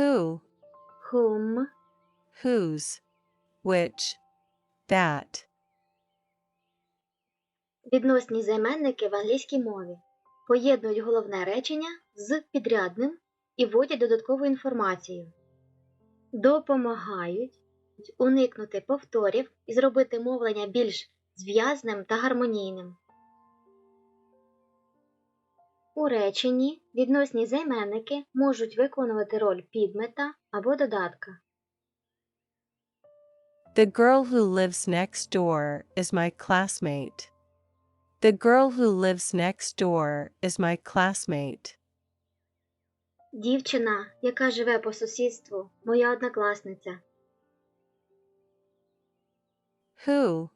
Who, whom, whose, which, that. Відносні займенники в англійській мові поєднують головне речення з підрядним і вводять додаткову інформацію. Допомагають уникнути повторів і зробити мовлення більш зв'язним та гармонійним. У реченні відносні займенники можуть виконувати роль підмета або додатка. The girl who lives next door is my classmate. The girl who lives next door is my classmate. Дівчина, яка живе по сусідству, моя однокласниця. Who,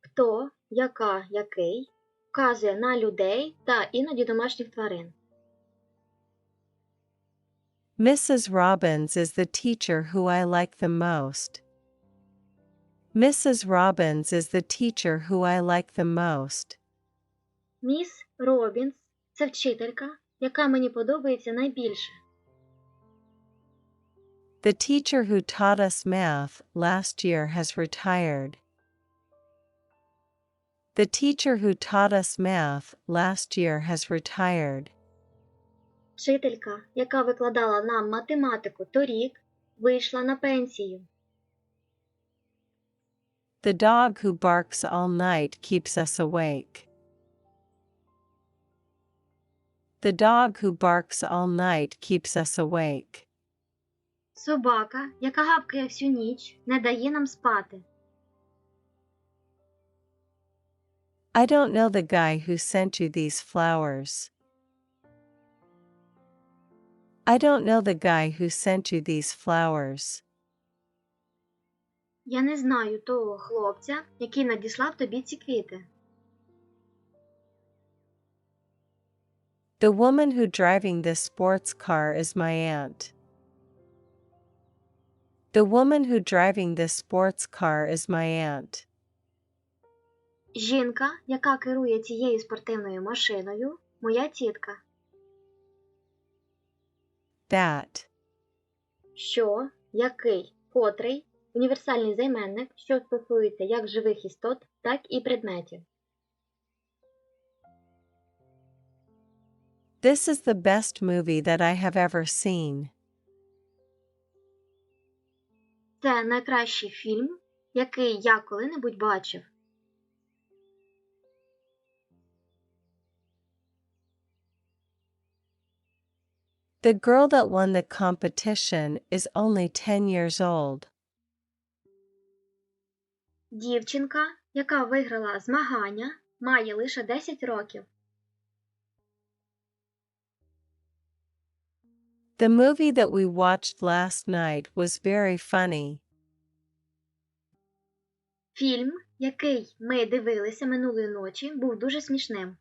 Хто, яка, який вказує на людей та іноді домашніх тварин. Mrs. Robbins is the teacher who I like the most. Mrs. Robbins is the teacher who I like the most. Міс Робінс це вчителька, яка мені подобається найбільше. The teacher who taught us math last year has retired. The teacher who taught us math last year has retired. Вчителька, яка викладала нам математику торік, вийшла на пенсію. The dog who barks all night keeps us awake. The dog who barks all night keeps us awake. Собака, яка гавкає всю ніч, не дає нам спати. I don't know the guy who sent you these flowers. I don't know the guy who sent you these flowers. Я не знаю того хлопця, який надіслав тобі ці квіти. The woman who driving this sports car is my aunt. The woman who driving this sports car is my aunt. Жінка, яка керує цією спортивною машиною, моя тітка. That. Що, який, котрий універсальний займенник, що стосується як живих істот, так і предметів. This is the best movie that I have ever seen. Це найкращий фільм, який я коли-небудь бачив. The girl that won the competition is only 10 years old. Дівчинка, яка виграла змагання, має лише 10 років. The movie that we watched last night was very funny. Фільм, який ми дивилися минулої ночі, був дуже смішним.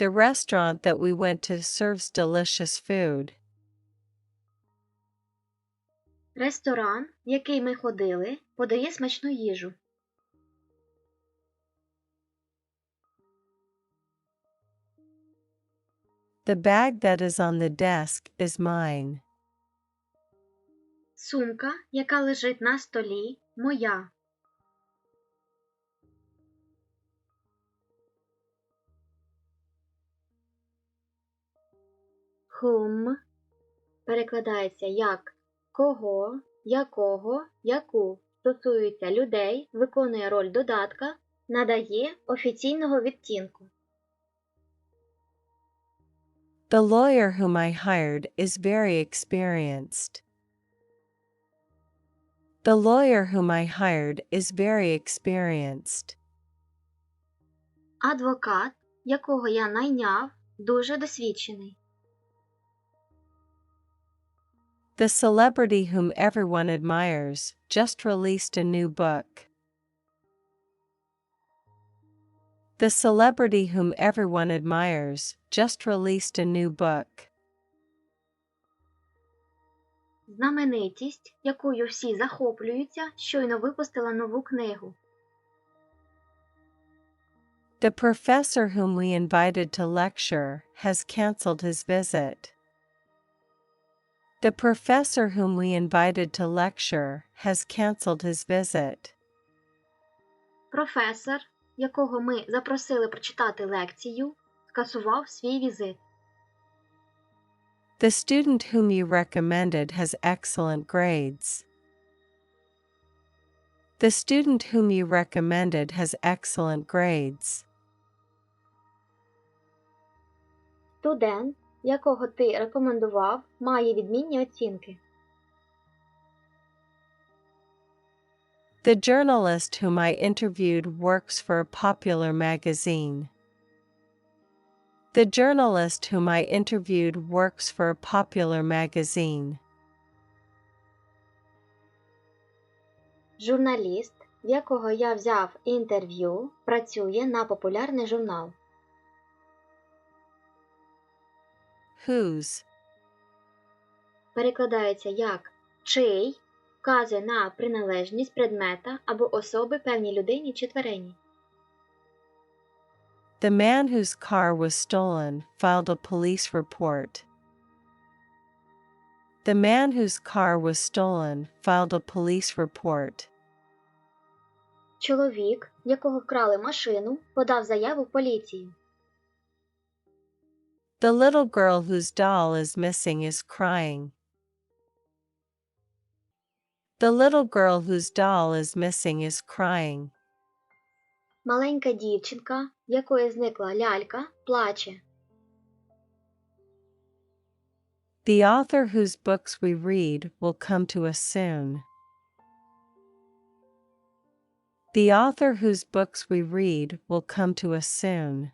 The restaurant that we went to serves delicious food. Ресторан, в який ми ходили, подає смачну їжу. The bag that is on the desk is mine. Сумка, яка лежить на столі, моя. Whom перекладається як кого, якого, яку стосується людей, виконує роль додатка, надає офіційного відтінку. The lawyer whom I hired is very experienced. The lawyer whom I hired is very experienced. Адвокат, якого я найняв, дуже досвідчений. The celebrity whom everyone admires just released a new book. The celebrity whom everyone admires just released a new book. Знаменитість, якою всі захоплюються, щойно випустила нову книгу. The professor whom we invited to lecture has cancelled his visit. The professor whom we invited to lecture has cancelled his visit. Професор, якого ми запросили прочитати лекцію, скасував свій візит. The student whom you recommended has excellent grades. The student whom you recommended has excellent grades. Студент, якого ти рекомендував, має відмінні оцінки. The journalist whom I interviewed works for a popular magazine. The journalist whom I interviewed works for a popular magazine. Журналіст, в якого я взяв інтерв'ю, працює на популярний журнал. Whose, Перекладається як чий вказує на приналежність предмета або особи певній людині чи тварині. the man whose car was stolen filed a police report. The man whose car was stolen filed a police report. Чоловік, якого вкрали машину, подав заяву в поліцію. The little girl whose doll is missing is crying. The little girl whose doll is missing is crying. Маленька дівчинка, в якої зникла лялька, плаче. The author whose books we read will come to us soon. The author whose books we read will come to us soon.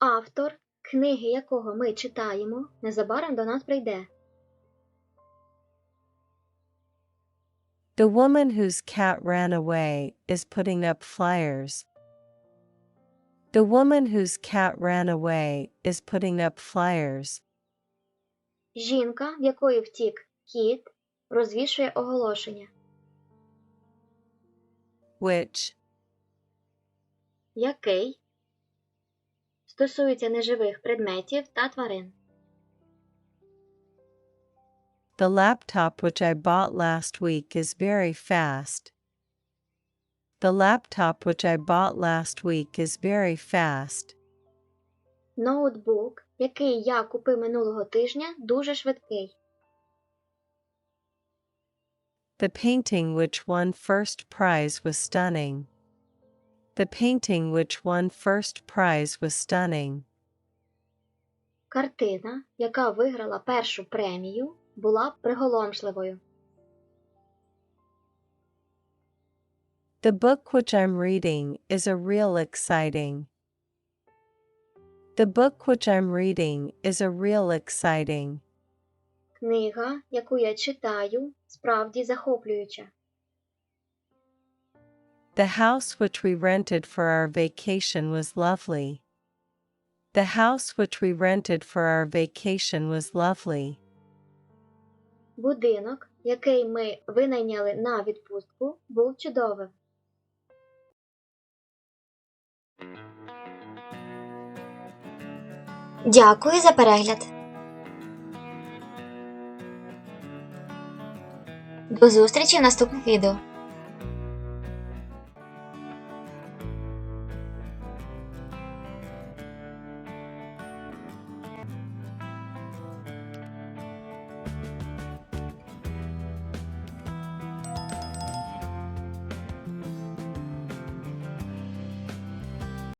Автор, книги якого ми читаємо, незабаром до нас прийде. The woman whose cat ran away is putting up flyers. The woman whose cat ran away is putting up flyers. Жінка, в якої втік кіт, розвішує оголошення. Which, Який стосується неживих предметів та тварин. the laptop which I bought last week is very fast. The laptop which I bought last week is very fast. Ноутбук, який я купив минулого тижня, дуже швидкий. The painting which won first prize was stunning. The painting which won first prize was stunning. Картина, яка виграла першу премію, була приголомшливою. The book which I'm reading is a real exciting. The book which I'm reading is a real exciting. Книга, яку я читаю, справді захоплююча. The house which we rented for our vacation was lovely. The house which we rented for our vacation was lovely. Будинок, який ми винайняли на відпустку, був чудовим. Дякую за перегляд. До зустрічі в наступних відео.